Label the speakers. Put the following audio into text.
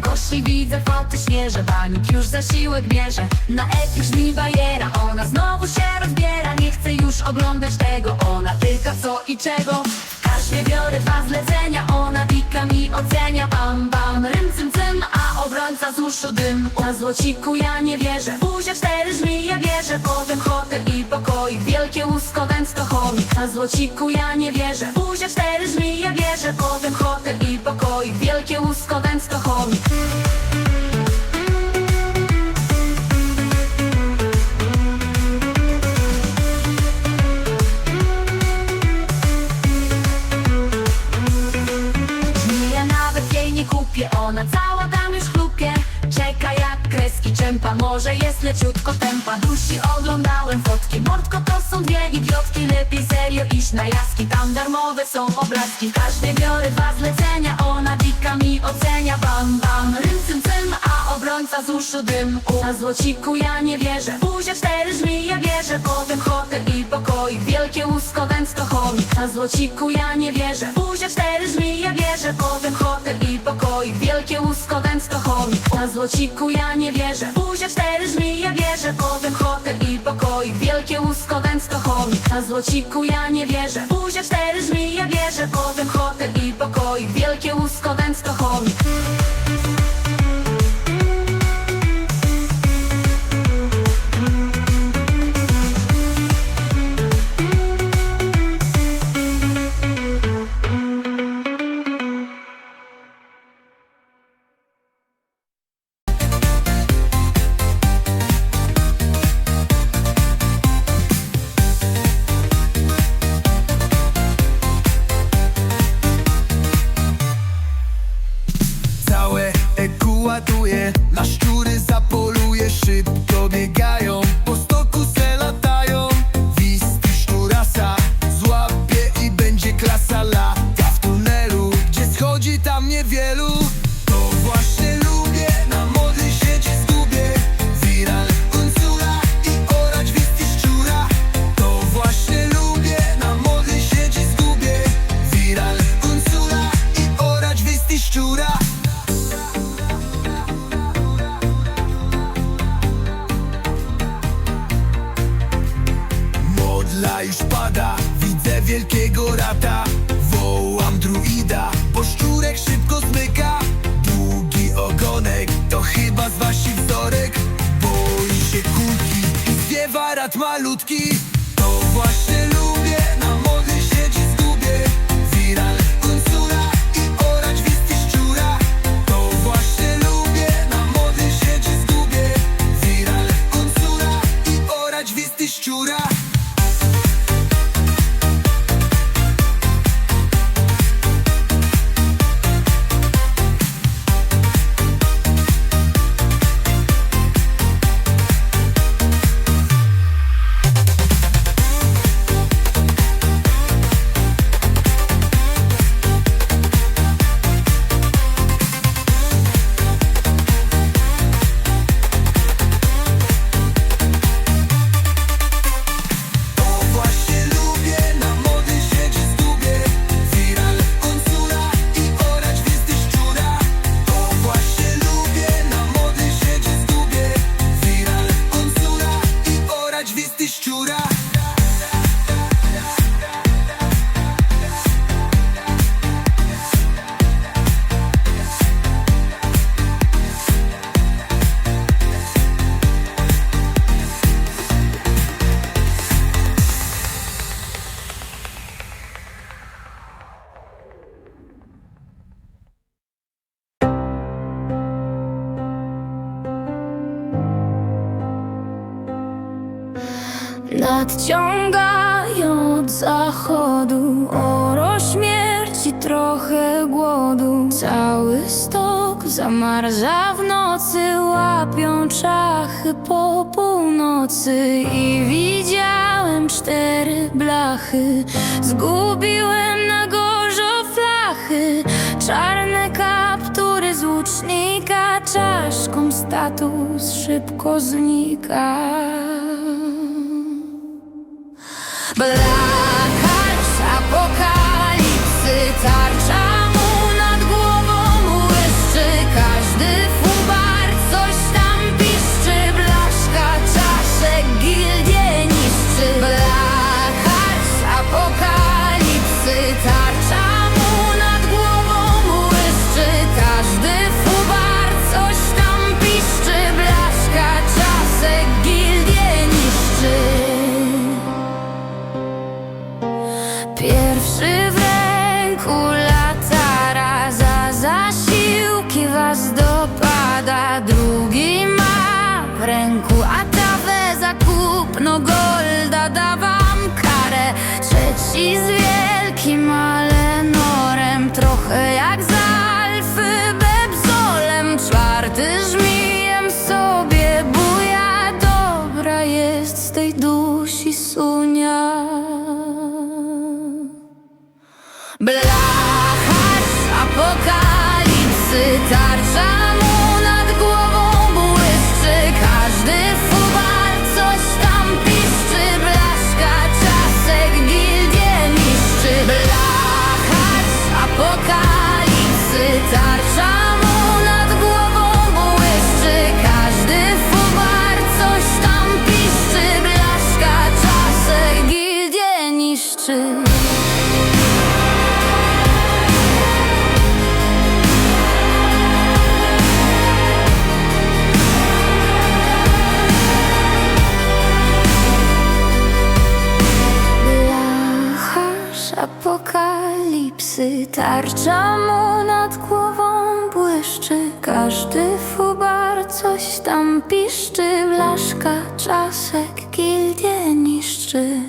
Speaker 1: koszy widzę foty świeże Banik już zasiłek bierze. Na epic brzmi bajera Ona znowu się rozbiera. Nie chce już oglądać tego Ona tyka co i czego. Każdy biorę dwa zlecenia Ona pika mi ocenia. Bam bam rym cym cym A obrońca z uszu dym. Na złociku ja nie wierzę Buzia cztery żmi ja wierzę Potem hotel i pokoik Wielkie łusko węsko chomik Na złociku ja nie wierzę Buzia cztery żmi ja wierzę Potem hotel czempa, może jest leciutko tempa. Dusi oglądałem fotki, mordko to są dwie idiotki. Lepiej serio iść na jaski, tam darmowe są obrazki. Każdy biorę dwa zlecenia, ona dika mi ocenia. Bam bam, rym cym a obrońca z uszu dym. Na złociku ja nie wierzę, buzia cztery żmi ja wierzę. Potem hotel i pokoik, wielkie łusko węsko chomik Na złociku ja nie wierzę, buzia cztery żmi ja wierzę. Potem hotel i pokoik, wielkie łusko chomik Na złociku ja nie wierzę, buzia cztery żmi ja wierzę Potem hotel i pokoik, wielkie łusko chomik Na złociku ja nie wierzę, buzia cztery żmi ja wierzę Potem hotel i pokoik, wielkie łusko chomik
Speaker 2: już pada, widzę wielkiego rata. Wołam druida, bo szczurek szybko zmyka. Długi ogonek, to chyba z wasi wzorek. Boi się kulki. I zwiewa rat malutki. To właśnie
Speaker 3: Nadciągają od zachodu. Oro śmierci, trochę głodu. Cały stok zamarza w nocy Łapią czachy po północy. I widziałem cztery blachy. Zgubiłem na gorzo flachy. Czarne kaptury z łucznika. Czaszką status szybko znika But I Pierwszy w ręku latara Za zasiłki was dopada. Drugi ma w ręku atawę za kupno golda Da wam karę. Trzeci z wielkim alenorem Trochę jak za alfy bebzolem. Czwarty żmijem sobie buja Dobra jest z tej dusi sunia. Nocy tarcza mu nad głową błyszczy. Każdy fubar coś tam piszczy. Blaszka czasek gildię niszczy.